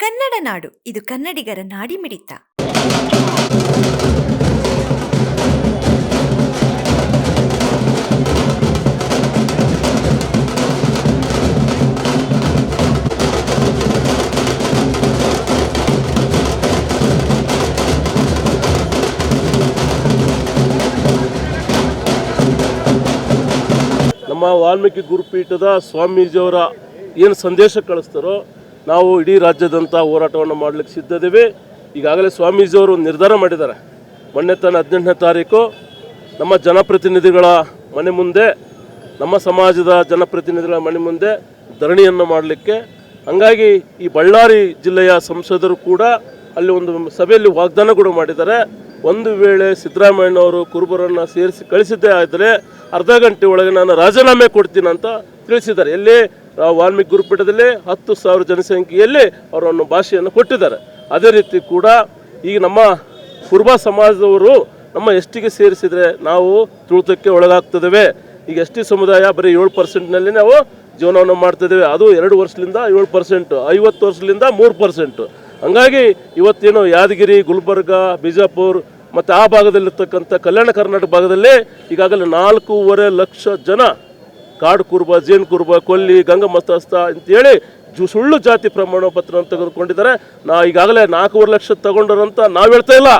ಕನ್ನಡ ನಾಡು ಇದು ಕನ್ನಡಿಗರ ನಾಡಿ ಮಿಡಿತ ನಮ್ಮ ವಾಲ್ಮೀಕಿ ಗುರುಪೀಠದ ಸ್ವಾಮೀಜಿಯವರ ಏನು ಸಂದೇಶ ಕಳಿಸ್ತಾರೋ ನಾವು ಇಡೀ ರಾಜ್ಯದಂಥ ಹೋರಾಟವನ್ನು ಮಾಡಲಿಕ್ಕೆ ಸಿದ್ಧದೇವೆ. ಈಗಾಗಲೇ ಸ್ವಾಮೀಜಿಯವರು ನಿರ್ಧಾರ ಮಾಡಿದ್ದಾರೆ. ಮೊನ್ನೆ ತನ್ನ ಹದಿನೆಂಟನೇ ತಾರೀಕು ನಮ್ಮ ಜನಪ್ರತಿನಿಧಿಗಳ ಮನೆ ಮುಂದೆ, ನಮ್ಮ ಸಮಾಜದ ಜನಪ್ರತಿನಿಧಿಗಳ ಮನೆ ಮುಂದೆ ಧರಣಿಯನ್ನು ಮಾಡಲಿಕ್ಕೆ. ಹಂಗಾಗಿ ಈ ಬಳ್ಳಾರಿ ಜಿಲ್ಲೆಯ ಸಂಸದರು ಕೂಡ ಅಲ್ಲಿ ಒಂದು ಸಭೆಯಲ್ಲಿ ವಾಗ್ದಾನ ಕೂಡ ಮಾಡಿದ್ದಾರೆ. ಒಂದು ವೇಳೆ ಸಿದ್ದರಾಮಯ್ಯನವರು ಕುರುಬರನ್ನು ಸೇರಿಸಿ ಕಳಿಸಿದ್ದೇ ಆದರೆ ಅರ್ಧ ಗಂಟೆ ಒಳಗೆ ನಾನು ರಾಜೀನಾಮೆ ಕೊಡ್ತೀನಿ ಅಂತ ತಿಳಿಸಿದ್ದಾರೆ. ಎಲ್ಲಿ ವಾಲ್ಮೀಕಿ ಗುರುಪೀಠದಲ್ಲಿ ಹತ್ತು ಸಾವಿರ ಜನಸಂಖ್ಯೆಯಲ್ಲಿ ಅವರನ್ನು ಭಾಷೆಯನ್ನು ಕೊಟ್ಟಿದ್ದಾರೆ. ಅದೇ ರೀತಿ ಕೂಡ ಈಗ ನಮ್ಮ ಕುರುಬ ಸಮಾಜದವರು ನಮ್ಮ ಎಸ್ ಟಿಗೆ ಸೇರಿಸಿದರೆ ನಾವು ತುಳಿತಕ್ಕೆ ಒಳಗಾಗ್ತದೇವೆ ಈಗ ಎಸ್ ಟಿ ಸಮುದಾಯ ಬರೀ ಏಳು ಪರ್ಸೆಂಟ್ನಲ್ಲಿ ನಾವು ಜೀವನವನ್ನು ಮಾಡ್ತಿದ್ದೇವೆ. ಅದು ಎರಡು ವರ್ಷದಿಂದ ಏಳು ಪರ್ಸೆಂಟು, ಐವತ್ತು ವರ್ಷದಿಂದ ಮೂರು ಪರ್ಸೆಂಟು. ಹಂಗಾಗಿ ಇವತ್ತೇನು ಯಾದಗಿರಿ, ಗುಲ್ಬರ್ಗ, ಬಿಜಾಪುರ್ ಮತ್ತು ಆ ಭಾಗದಲ್ಲಿರ್ತಕ್ಕಂಥ ಕಲ್ಯಾಣ ಕರ್ನಾಟಕ ಭಾಗದಲ್ಲಿ ಈಗಾಗಲೇ ನಾಲ್ಕೂವರೆ ಲಕ್ಷ ಜನ ಕಾಡು ಕುರುಬ, ಜೇನು ಕುರುಬ, ಕೊಲ್ಲಿ ಗಂಗಮಸ್ತಸ್ತ ಅಂತೇಳಿ ಜು ಸುಳ್ಳು ಜಾತಿ ಪ್ರಮಾಣ ಪತ್ರವನ್ನು ತೆಗೆದುಕೊಂಡಿದ್ದಾರೆ. ನಾ ಈಗಾಗಲೇ ನಾಲ್ಕೂವರೆ ಲಕ್ಷ ತಗೊಂಡರಂತ ನಾವು ಹೇಳ್ತಾ ಇಲ್ಲ.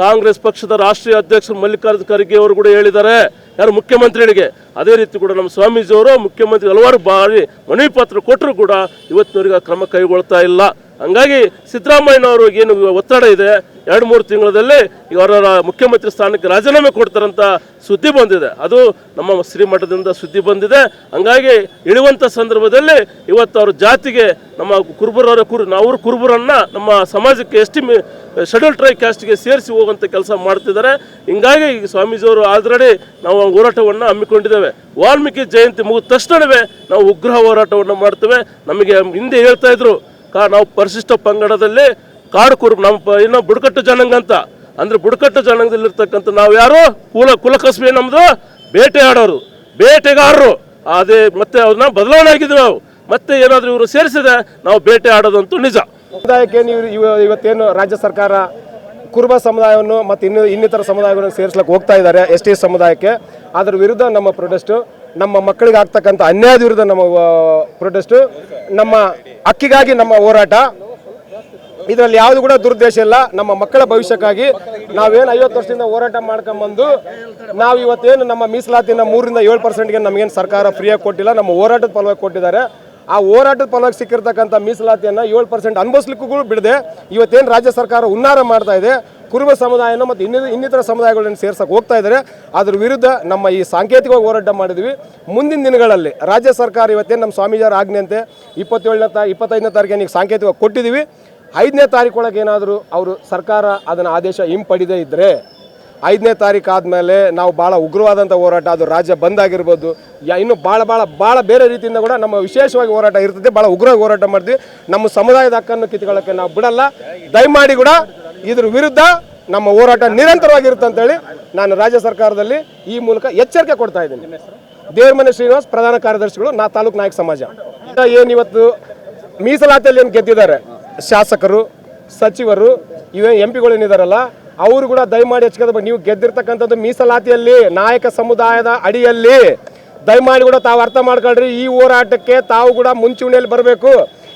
ಕಾಂಗ್ರೆಸ್ ಪಕ್ಷದ ರಾಷ್ಟ್ರೀಯ ಅಧ್ಯಕ್ಷರು ಮಲ್ಲಿಕಾರ್ಜುನ ಖರ್ಗೆ ಅವರು ಕೂಡ ಹೇಳಿದ್ದಾರೆ. ಯಾರು ಮುಖ್ಯಮಂತ್ರಿಗಳಿಗೆ? ಅದೇ ರೀತಿ ಕೂಡ ನಮ್ಮ ಸ್ವಾಮೀಜಿಯವರು ಮುಖ್ಯಮಂತ್ರಿ ಹಲವಾರು ಬಾರಿ ಮನವಿ ಪತ್ರ ಕೊಟ್ಟರು ಕೂಡ ಇವತ್ತಿನವರೆಗೆ ಕ್ರಮ ಕೈಗೊಳ್ತಾ ಇಲ್ಲ. ಹಂಗಾಗಿ ಸಿದ್ದರಾಮಯ್ಯನವರು ಏನು ಒತ್ತಡ ಇದೆ, ಎರಡು ಮೂರು ತಿಂಗಳಲ್ಲಿ ಇವರ ಮುಖ್ಯಮಂತ್ರಿ ಸ್ಥಾನಕ್ಕೆ ರಾಜೀನಾಮೆ ಕೊಡ್ತಾರಂತ ಸುದ್ದಿ ಬಂದಿದೆ. ಅದು ನಮ್ಮ ಶ್ರೀಮಠದಿಂದ ಸುದ್ದಿ ಬಂದಿದೆ. ಹಂಗಾಗಿ ಇಳುವಂಥ ಸಂದರ್ಭದಲ್ಲಿ ಇವತ್ತು ಅವ್ರ ಜಾತಿಗೆ ನಮ್ಮ ಕುರುಬರವರ ಕುರು ಅವ್ರ ಕುರುಬರನ್ನ ನಮ್ಮ ಸಮಾಜಕ್ಕೆ ಎಸ್ ಟಿ ಶೆಡ್ಯೂಲ್ ಟ್ರೈ ಕ್ಯಾಸ್ಟ್ಗೆ ಸೇರಿಸಿ ಹೋಗುವಂಥ ಕೆಲಸ ಮಾಡ್ತಿದ್ದಾರೆ. ಹಿಂಗಾಗಿ ಸ್ವಾಮೀಜಿಯವರು ಆಲ್ರೆಡಿ ನಾವು ಹೋರಾಟವನ್ನು ಹಮ್ಮಿಕೊಂಡಿದ್ದೇವೆ. ವಾಲ್ಮೀಕಿ ಜಯಂತಿ ಮುಗಿದ ತಕ್ಷಣವೇ ನಾವು ಉಗ್ರ ಹೋರಾಟವನ್ನು ಮಾಡ್ತೇವೆ. ನಮಗೆ ಹಿಂದೆ ಹೇಳ್ತಾ ಇದ್ರು ಕಾ ನಾವು ಪರಿಶಿಷ್ಟ ಪಂಗಡದಲ್ಲಿ ಕಾಡು ಕುರುಬ ನಮ್ಮ ಇನ್ನು ಬುಡಕಟ್ಟು ಜನಾಂಗ ಅಂತ. ಅಂದ್ರೆ ಬುಡಕಟ್ಟು ಜನಾಂಗದಲ್ಲಿರ್ತಕ್ಕಂಥ ನಾವು ಯಾರು? ಕುಲ, ಕುಲಕಸ್ಬೆ ನಮ್ಮದು ಆಡೋರು ಬೇಟೆಗಾರರು. ಅದೇ ಮತ್ತೆ ಅವ್ರನ್ನ ಬದಲಾವಣೆ ಆಗಿದ್ವಿ ನಾವು. ಮತ್ತೆ ಏನಾದರೂ ಇವರು ಸೇರಿಸಿದೆ ನಾವು ಬೇಟೆ ಆಡೋದಂತೂ ನಿಜ. ಸಮುದಾಯಕ್ಕೆ ನೀವು ಇವ- ಇವತ್ತೇನು ರಾಜ್ಯ ಸರ್ಕಾರ ಕುರುಬ ಸಮುದಾಯವನ್ನು ಮತ್ತು ಇನ್ನು ಇನ್ನಿತರ ಸಮುದಾಯಗಳನ್ನು ಸೇರಿಸ್ಲಿಕ್ಕೆ ಹೋಗ್ತಾ ಇದ್ದಾರೆ ಎಸ್ ಟಿ ಸಮುದಾಯಕ್ಕೆ. ಅದರ ವಿರುದ್ಧ ನಮ್ಮ ಪ್ರೊಟೆಸ್ಟು. ನಮ್ಮ ಮಕ್ಕಳಿಗೆ ಆಗ್ತಕ್ಕಂಥ ಅನ್ಯಾಯದ ವಿರುದ್ಧ ನಮ್ಮ ಪ್ರೊಟೆಸ್ಟು ನಮ್ಮ ಹಕ್ಕಿಗಾಗಿ ನಮ್ಮ ಹೋರಾಟ. ಇದರಲ್ಲಿ ಯಾವುದು ಕೂಡ ದುರುದ್ದೇಶ ಇಲ್ಲ. ನಮ್ಮ ಮಕ್ಕಳ ಭವಿಷ್ಯಕ್ಕಾಗಿ ನಾವೇನು ಐವತ್ತು ವರ್ಷದಿಂದ ಹೋರಾಟ ಮಾಡ್ಕೊಂಬಂದು ನಾವು ಇವತ್ತೇನು ನಮ್ಮ ಮೀಸಲಾತಿನ ಮೂರರಿಂದ ಏಳು ಪರ್ಸೆಂಟ್ಗೆ ನಮಗೇನು ಸರ್ಕಾರ ಫ್ರೀಯಾಗಿ ಕೊಟ್ಟಿಲ್ಲ, ನಮ್ಮ ಹೋರಾಟದ ಫಲವಾಗಿ ಕೊಟ್ಟಿದ್ದಾರೆ. ಆ ಹೋರಾಟದ ಫಲವಾಗಿ ಸಿಕ್ಕಿರ್ತಕ್ಕಂಥ ಮೀಸಲಾತಿಯನ್ನು ಏಳು ಪರ್ಸೆಂಟ್ ಅನುಭವಿಸ್ಲಿಕ್ಕೂ ಬಿಡದೆ ಇವತ್ತೇನು ರಾಜ್ಯ ಸರ್ಕಾರ ಉನ್ನಾರ ಮಾಡ್ತಾ ಇದೆ, ಕುರುಬ ಸಮುದಾಯನ ಮತ್ತು ಇನ್ನಿತರ ಇನ್ನಿತರ ಸಮುದಾಯಗಳನ್ನು ಸೇರ್ಸಕ್ಕೆ ಹೋಗ್ತಾ ಇದ್ದಾರೆ ಅದ್ರ ವಿರುದ್ಧ ನಮ್ಮ ಈ ಸಾಂಕೇತಿಕವಾಗಿ ಹೋರಾಟ ಮಾಡಿದ್ವಿ. ಮುಂದಿನ ದಿನಗಳಲ್ಲಿ ರಾಜ್ಯ ಸರ್ಕಾರ ಇವತ್ತೇನು ನಮ್ಮ ಸ್ವಾಮೀಜಿಯವರ ಆಜ್ಞೆಯಂತೆ ಇಪ್ಪತ್ತೇಳನೇ ತಾ, ಇಪ್ಪತ್ತೈದನೇ ತಾರೀಕಿಗೆ ಸಾಂಕೇತಿಕವಾಗಿ ಕೊಟ್ಟಿದ್ದೀವಿ ಐದನೇ ತಾರೀಕು ಒಳಗೆ ಏನಾದರೂ ಅವರು ಸರ್ಕಾರ ಅದನ್ನು ಆದೇಶ ಹಿಂಪಡಿದೇ ಇದ್ದರೆ ಐದನೇ ತಾರೀಕು ಆದಮೇಲೆ ನಾವು ಭಾಳ ಉಗ್ರವಾದಂಥ ಹೋರಾಟ, ಅದು ರಾಜ್ಯ ಬಂದ್ ಆಗಿರ್ಬೋದು ಯಾ, ಇನ್ನು ಭಾಳ ಭಾಳ ಭಾಳ ಬೇರೆ ರೀತಿಯಿಂದ ಕೂಡ ನಮ್ಮ ವಿಶೇಷವಾಗಿ ಹೋರಾಟ ಇರ್ತದೆ. ಭಾಳ ಉಗ್ರವಾಗಿ ಹೋರಾಟ ಮಾಡ್ತೀವಿ. ನಮ್ಮ ಸಮುದಾಯದ ಹಕ್ಕನ್ನು ಕಿತ್ಕೊಳ್ಳೋಕ್ಕೆ ನಾವು ಬಿಡಲ್ಲ. ದಯಮಾಡಿ ಕೂಡ ಇದ್ರ ವಿರುದ್ಧ ನಮ್ಮ ಹೋರಾಟ ನಿರಂತರವಾಗಿರುತ್ತೆ ಅಂತೇಳಿ ನಾನು ರಾಜ್ಯ ಸರ್ಕಾರದಲ್ಲಿ ಈ ಮೂಲಕ ಎಚ್ಚರಿಕೆ ಕೊಡ್ತಾ ಇದ್ದೀನಿ. ದೇವರಮನೆ ಶ್ರೀನಿವಾಸ್, ಪ್ರಧಾನ ಕಾರ್ಯದರ್ಶಿಗಳು, ನಾ ತಾಲೂಕು ನಾಯಕ ಸಮಾಜ. ಏನು ಇವತ್ತು ಮೀಸಲಾತಿಯಲ್ಲಿ ಏನು ಗೆದ್ದಿದ್ದಾರೆ? ಶಾಸಕರು, ಸಚಿವರು, ಇವೇ ಎಂ ಪಿಗಳು ಏನಿದಾರಲ್ಲ ಅವರು ಕೂಡ ದಯಮಾಡಿ ಹೆಚ್ಚಿಗೆ ನೀವು ಗೆದ್ದಿರ್ತಕ್ಕಂಥದ್ದು ಮೀಸಲಾತಿಯಲ್ಲಿ, ನಾಯಕ ಸಮುದಾಯದ ಅಡಿಯಲ್ಲಿ ದಯಮಾಡಿ ಕೂಡ ತಾವು ಅರ್ಥ ಮಾಡ್ಕೊಳ್ರಿ. ಈ ಹೋರಾಟಕ್ಕೆ ತಾವು ಕೂಡ ಮುಂಚೂಣಿಯಲ್ಲಿ ಬರಬೇಕು.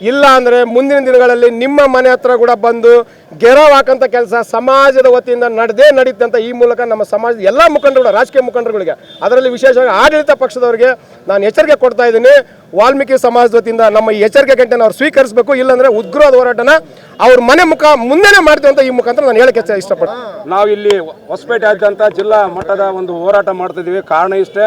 ಇಲ್ಲ ಅಂದರೆ ಮುಂದಿನ ದಿನಗಳಲ್ಲಿ ನಿಮ್ಮ ಮನೆ ಹತ್ರ ಕೂಡ ಬಂದು ಗೆರವ್ ಹಾಕಂತ ಕೆಲಸ ಸಮಾಜದ ವತಿಯಿಂದ ನಡೆದೇ ನಡೀತಂತ ಈ ಮೂಲಕ ನಮ್ಮ ಸಮಾಜದ ಎಲ್ಲ ಮುಖಂಡರುಗಳು, ರಾಜಕೀಯ ಮುಖಂಡರುಗಳಿಗೆ. ಅದರಲ್ಲಿ ವಿಶೇಷವಾಗಿ ಆಡಳಿತ ಪಕ್ಷದವರಿಗೆ ನಾನು ಎಚ್ಚರಿಕೆ ಕೊಡ್ತಾ ಇದ್ದೀನಿ. ವಾಲ್ಮೀಕಿ ಸಮಾಜದ ವತಿಯಿಂದ ನಮ್ಮ ಈ ಎಚ್ಚರಿಕೆ ಗಂಟೆನ ಅವ್ರು ಸ್ವೀಕರಿಸಬೇಕು. ಇಲ್ಲಾಂದ್ರೆ ಉಗ್ರವಾದ ಹೋರಾಟನ ಅವ್ರ ಮನೆ ಮುಖ ಮುಂದೆನೇ ಮಾಡ್ತೀವಿ ಅಂತ ಈ ಮುಖಾಂತರ ನಾನು ಹೇಳಕ್ಕೆ ಇಷ್ಟ- ಇಷ್ಟಪಡ್ತೀನಿ. ನಾವು ಇಲ್ಲಿ ಹೊಸಪೇಟೆ ಆದಂತ ಜಿಲ್ಲಾ ಮಟ್ಟದ ಒಂದು ಹೋರಾಟ ಮಾಡ್ತಿದ್ದೀವಿ. ಕಾರಣ ಇಷ್ಟೇ.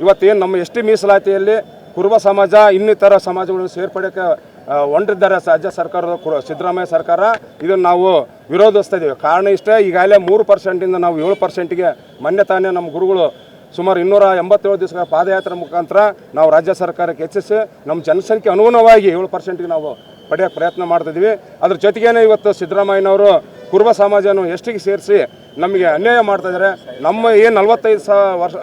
ಇವತ್ತೇನು ನಮ್ಮ ಎಸ್ ಟಿ ಮೀಸಲಾತಿಯಲ್ಲಿ ಕುರುಬ ಸಮಾಜ, ಇನ್ನಿತರ ಸಮಾಜಗಳನ್ನು ಸೇರ್ಪಡೆಗೆ ಹೊಂಟಿದ್ದಾರೆ ರಾಜ್ಯ ಸರ್ಕಾರದ ಕುರು- ಸಿದ್ದರಾಮಯ್ಯ ಸರ್ಕಾರ. ಇದನ್ನು ನಾವು ವಿರೋಧಿಸ್ತಾ ಇದ್ದೀವಿ ಕಾರಣ ಇಷ್ಟೇ, ಈಗಾಗಲೇ ಮೂರು ಪರ್ಸೆಂಟಿಂದ ನಾವು ಏಳು ಪರ್ಸೆಂಟಿಗೆ ಮೊನ್ನೆ ತಾನೇ ನಮ್ಮ ಗುರುಗಳು ಸುಮಾರು ಇನ್ನೂರ ಎಂಬತ್ತೇಳು ದಿವಸಗಳ ಪಾದಯಾತ್ರೆ ಮುಖಾಂತರ ನಾವು ರಾಜ್ಯ ಸರ್ಕಾರಕ್ಕೆ ಹೆಚ್ಚಿಸಿ ನಮ್ಮ ಜನಸಂಖ್ಯೆ ಅನುಗುಣವಾಗಿ ಏಳು ಪರ್ಸೆಂಟಿಗೆ ನಾವು ಪಡೆಯೋಕ್ಕೆ ಪ್ರಯತ್ನ ಮಾಡ್ತಿದ್ದೀವಿ ಅದ್ರ ಜೊತೆಗೇನೆ ಇವತ್ತು ಸಿದ್ದರಾಮಯ್ಯನವರು ಕುರುಬ ಸಮಾಜವನ್ನು ಎಷ್ಟಿಗೆ ಸೇರಿಸಿ ನಮಗೆ ಅನ್ಯಾಯ ಮಾಡ್ತಾ ಇದ್ದಾರೆ. ನಮ್ಮ ಏನು ನಲವತ್ತೈದು ಸಾ ವರ್ಷ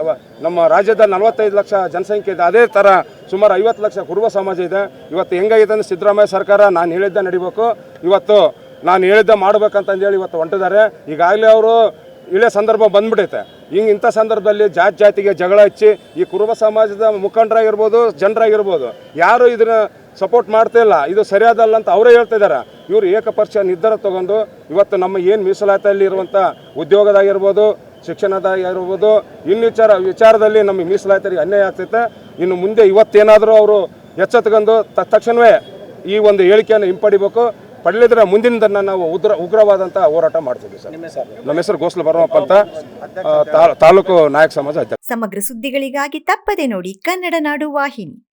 ನಮ್ಮ ರಾಜ್ಯದ ನಲವತ್ತೈದು ಲಕ್ಷ ಜನಸಂಖ್ಯೆ ಇದೆ. ಅದೇ ಥರ ಸುಮಾರು ಐವತ್ತು ಲಕ್ಷ ಕುರುಬ ಸಮಾಜ ಇದೆ. ಇವತ್ತು ಹೆಂಗಾಗಿದೆ ಅಂದರೆ ಸಿದ್ದರಾಮಯ್ಯ ಸರ್ಕಾರ, ನಾನು ಹೇಳಿದ್ದ ನಡಿಬೇಕು. ಇವತ್ತು ನಾನು ಹೇಳಿದ್ದ ಮಾಡ್ಬೇಕಂತಂದೇಳಿ ಇವತ್ತು ಹೊಂಟಿದ್ದಾರೆ. ಈಗಾಗಲೇ ಅವರು ಇಳೆ ಸಂದರ್ಭ ಬಂದ್ಬಿಟ್ಟೈತೆ ಹಿಂಗೆ ಇಂಥ ಸಂದರ್ಭದಲ್ಲಿ ಜಾತಿ ಜಾತಿಗೆ ಜಗಳ ಹಚ್ಚಿ ಈ ಕುರುಬ ಸಮಾಜದ ಮುಖಂಡರಾಗಿರ್ಬೋದು, ಜನರಾಗಿರ್ಬೋದು, ಯಾರು ಇದನ್ನ ಸಪೋರ್ಟ್ ಮಾಡ್ತಾ ಇಲ್ಲ. ಇದು ಸರಿಯಾದಲ್ಲ ಅಂತ ಅವರೇ ಹೇಳ್ತಾ ಇದ್ದಾರೆ. ಇವರು ಏಕಪಕ್ಷ ನಿರ್ಧಾರ ತಗೊಂಡು ಇವತ್ತು ನಮ್ಮ ಏನು ಮೀಸಲಾತಿಯಲ್ಲಿ ಇರುವಂಥ ಉದ್ಯೋಗದಾಗಿರ್ಬೋದು ಶಿಕ್ಷಣದಾಗಿರ್ಬೋದು ಇನ್ನಿಚಾರ ವಿಚಾರದಲ್ಲಿ ನಮಗೆ ಮೀಸಲಾತಿಗೆ ಅನ್ಯಾಯ ಆಗ್ತೈತೆ. ಇನ್ನು ಮುಂದೆ ಇವತ್ತೇನಾದರೂ ಅವರು ಎಚ್ಚೆತ್ಕೊಂಡು ತಕ್ಷಣವೇ ಈ ಒಂದು ಹೇಳಿಕೆಯನ್ನು ಹಿಂಪಡಿಬೇಕು. ಪಡೆಯಲಿದ್ರೆ ಮುಂದಿನ ದಿನ ನಾವು ಉಗ್ರ ಉಗ್ರವಾದಂಥ ಹೋರಾಟ ಮಾಡ್ತೀವಿ ಸರ್. ನಮ್ಮ ಹೆಸರು? ಗೋಸ್ಲ ಬರೋಪ್ಪ ಅಂತ ತಾ- ತಾಲೂಕು ನಾಯಕ ಸಮಾಜ ಅಧ್ಯಕ್ಷ. ಸಮಗ್ರ ಸುದ್ದಿಗಳಿಗಾಗಿ ತಪ್ಪದೆ ನೋಡಿ ಕನ್ನಡ ನಾಡು ವಾಹಿನಿ.